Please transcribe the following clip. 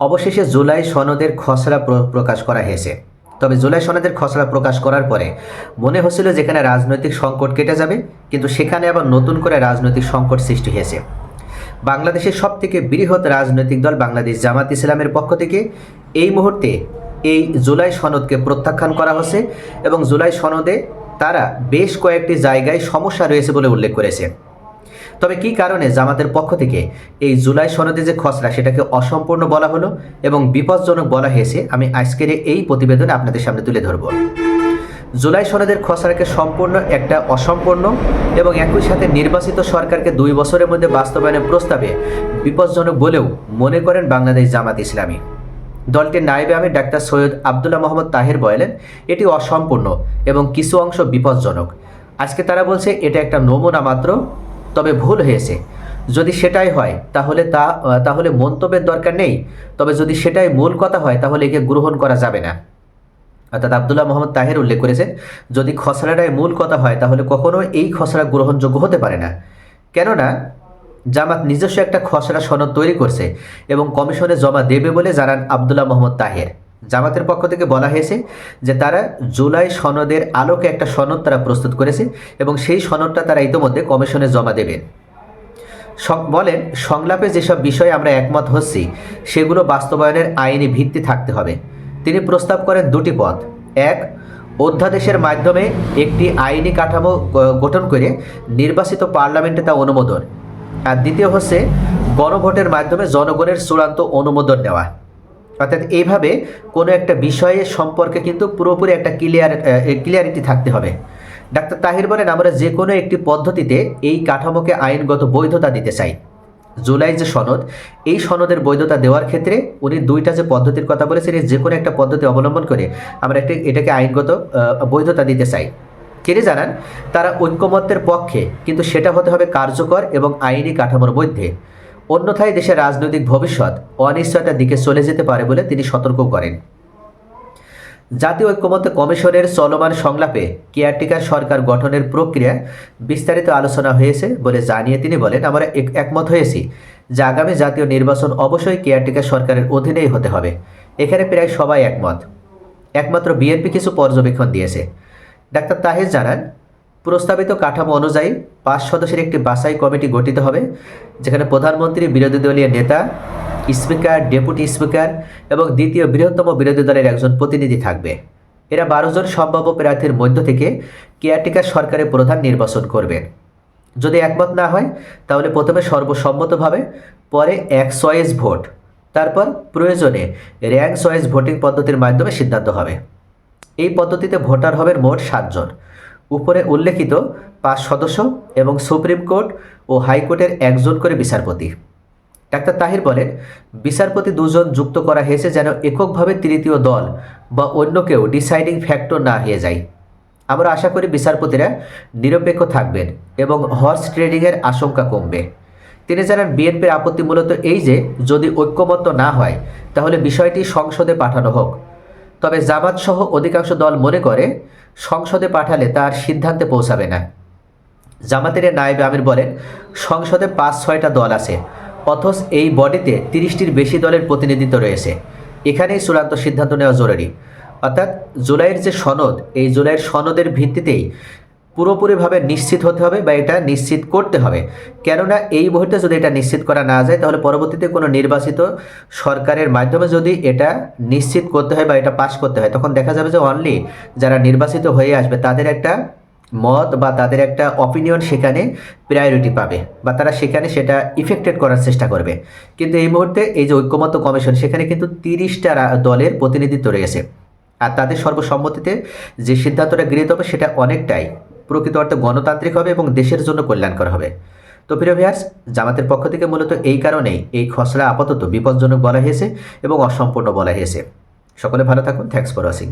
অবশেষে জুলাই সনদের খসড়া প্র- প্রকাশ করা হয়েছে। তবে জুলাই সনদের খসড়া প্রকাশ করার পরে মনে হচ্ছিল যেখানে রাজনৈতিক সংকট কেটে যাবে, কিন্তু সেখানে আবার নতুন করে রাজনৈতিক সংকট সৃষ্টি হয়েছে। বাংলাদেশের সবথেকে বৃহৎ রাজনৈতিক দল বাংলাদেশ জামাত ইসলামের পক্ষ থেকে এই মুহূর্তে এই জুলাই সনদকে প্রত্যাখ্যান করা হচ্ছে এবং জুলাই সনদে তারা বেশ কয়েকটি জায়গায় সমস্যা রয়েছে বলে উল্লেখ করেছে। তবে কি কারণে জামাতের পক্ষ থেকে এই জুলাই সনদে যে খসড়া সেটাকে অসম্পূর্ণ বলা হলো এবং বিপজ্জনক বলা হয়েছে, আমি আজকের এই প্রতিবেদনে আপনাদের সামনে তুলে ধরব। জুলাই সনদের খসড়াকে সম্পূর্ণ একটা অসম্পূর্ণ এবং একই সাথে নির্বাচিত সরকারকে দুই বছরের মধ্যে বাস্তবায়নের প্রস্তাবে বিপজ্জনক বলেও মনে করেন বাংলাদেশ জামাত ইসলামী। দলটির নায়েবে আমি ডাক্তার সৈয়দ আবদুল্লাহ মোহাম্মদ তাহের বলেন, এটি অসম্পূর্ণ এবং কিছু অংশ বিপজ্জনক। আজকে তারা বলছে, এটা একটা নমুনা মাত্র তবে ভুল হয়েছে। যদি সেটাই হয়, তাহলে তা, তাহলে মন্তব্যের দরকার নেই। তবে যদি সেটাই মূল কথা হয়, তাহলে একে গ্রহণ করা যাবে না। অর্থাৎ আবদুল্লাহ মোহাম্মদ তাহের উল্লেখ করেছেন, যদি খসড়াটাই মূল কথা হয়, তাহলে কখনো এই খসড়া গ্রহণযোগ্য হতে পারে না। কেননা, জামাত নিজস্ব একটা খসড়া সনদ তৈরি করছে এবং কমিশনে জমা দেবে বলে জানান আবদুল্লাহ মোহাম্মদ তাহের। জামাতের পক্ষ থেকে বলা হয়েছে যে তারা জুলাই সনদের আলোকে একটা সনদ তারা প্রস্তুত করেছে এবং সেই সনদটা তারা ইতিমধ্যে কমিশনে জমা দেবেন বলেন, সংলাপে যেসব বিষয়ে আমরা একমত হচ্ছি, সেগুলো বাস্তবায়নের আইনি ভিত্তি থাকতে হবে। তিনি প্রস্তাব করেন দুটি পথ। এক, অধ্যাদেশের মাধ্যমে একটি আইনি কাঠামো গঠন করে নির্বাচিত পার্লামেন্টে তা অনুমোদন। আর দ্বিতীয় হচ্ছে, গণভোটের মাধ্যমে জনগণের চূড়ান্ত অনুমোদন নেওয়া। অর্থাৎ এইভাবে কোনো একটা বিষয়ে সম্পর্কে কিন্তু পুরোপুরি একটা ক্লিয়ার ক্লিয়ারিটি থাকতে হবে। ডাক্তার তাহির বলেন, আমরা যে কোনো একটি পদ্ধতিতে এই কাঠামোকে আইনগত বৈধতা দিতে চাই। জুলাই যে সনদ, এই সনদের বৈধতা দেওয়ার ক্ষেত্রে উনি দুইটা যে পদ্ধতির কথা বলেছেন যে কোনো একটা পদ্ধতি অবলম্বন করে আমরা একটি, এটাকে আইনগত বৈধতা দিতে চাই। কেটে জানান, তারা ঐক্যমত্যের পক্ষে, কিন্তু সেটা হতে হবে কার্যকর এবং আইনি কাঠামোর মধ্যে। অন্যথায় দেশের রাজনৈতিক ভবিষ্যৎ অনিশ্চয়তার দিকে চলে যেতে পারে বলে তিনি সতর্ক করেন। জাতীয় ঐক্যমত্য কমিশনের চলমান সংলাপে কেয়ারটেকার সরকার গঠনের প্রক্রিয়া বিস্তারিত আলোচনা হয়েছে বলে জানিয়ে তিনি বলেন, আমরা এক- একমত হয়েছি যে আগামী জাতীয় নির্বাচন অবশ্যই কেয়ারটেকার সরকারের অধীনেই হতে হবে। এখানে প্রায় সবাই একমত। একমাত্র বিএনপি কিছু পর্যবেক্ষণ দিয়েছে। ডাক্তার তাহের জানান প্রস্তাবিত কাঠামো অনুযায়ী পাঁচ সদস্যের একটি বাছাই কমিটি গঠিত হবে, যেখানে প্রধানমন্ত্রী, বিরোধী দলীয় নেতা, স্পিকার, ডেপুটি স্পিকার এবং দ্বিতীয় বৃহত্তম বিরোধী দলের একজন প্রতিনিধি থাকবে। এরা বারো জন সম্ভাব্য প্রার্থীর মধ্য থেকে কেয়ারটেকার সরকারের প্রধান নির্বাচন করবেন। যদি একমত না হয়, তাহলে প্রথমে সর্বসম্মতভাবে পরে এক চয়েস ভোট, তারপর প্রয়োজনে র্যাঙ্ক চয়েস ভোটিং পদ্ধতির মাধ্যমে সিদ্ধান্ত হবে। এই পদ্ধতিতে ভোটার হবেন মোট সাতজন উপরে উল্লেখিত পাঁচ সদস্য এবং সুপ্রিম কোর্ট ও হাইকোর্টের একজন করে বিচারপতি। ডাক্তার তাহির বলেন, বিচারপতি দুজন যুক্ত করা হয়েছে যেন এককভাবে তৃতীয় দল বা অন্য কেউ ডিসাইডিং ফ্যাক্টর না হয়ে যায়। আমরা আশা করি বিচারপতিরা নিরপেক্ষ থাকবেন এবং হর্স ট্রেডিংয়ের আশঙ্কা কমবে। তিনি জানান, বিএনপির আপত্তি মূলত এই যে, যদি ঐক্যমত্য না হয়, তাহলে বিষয়টি সংসদে পাঠানো হোক। তবে জামাতসহ অধিকাংশ দল মনে করে, সংসদে পাঠালে তার সিদ্ধান্তে পৌঁছাবে না। জামাতের নায়েবে আমির বলেন, সংসদে পাঁচ, ছয়টা দল আছে, অথচ এই বডিতে তিরিশটির বেশি দলের প্রতিনিধিত্ব রয়েছে। এখানেই চূড়ান্ত সিদ্ধান্ত নেওয়া জরুরি। অর্থাৎ জুলাইয়ের যে সনদ, এই জুলাইয়ের সনদের ভিত্তিতেই পুরোপুরিভাবে নিশ্চিত হতে হবে বা এটা নিশ্চিত করতে হবে। কেননা এই মুহূর্তে যদি এটা নিশ্চিত করা না যায়, তাহলে পরবর্তীতে কোনো নির্বাচিত সরকারের মাধ্যমে যদি এটা নিশ্চিত করতে হয় বা এটা পাশ করতে হয়, তখন দেখা যাবে যে অনলি যারা নির্বাচিত হয়ে আসবে, তাদের একটা মত বা তাদের একটা অপিনিয়ন সেখানে প্রায়োরিটি পাবে বা তারা সেখানে সেটা ইফেক্টেড করার চেষ্টা করবে। কিন্তু এই মুহূর্তে এই যে ঐক্যমত্য কমিশন, সেখানে কিন্তু তিরিশটা দলের প্রতিনিধিত্ব রয়েছে। আর তাদের সর্বসম্মতিতে যে সিদ্ধান্তটা গৃহীত হবে, সেটা অনেকটাই প্রকৃত অর্থে গণতান্ত্রিক হবে এবং দেশের জন্য কল্যাণকর হবে। তো প্রিয় ভিয়ার্স জামাতের পক্ষ থেকে মূলত এই কারণেই এই খসড়া আপাতত বিপজ্জনক বলা হয়েছে এবং অসম্পূর্ণ বলা হয়েছে। সকলে ভালো থাকুন। Thanks for watching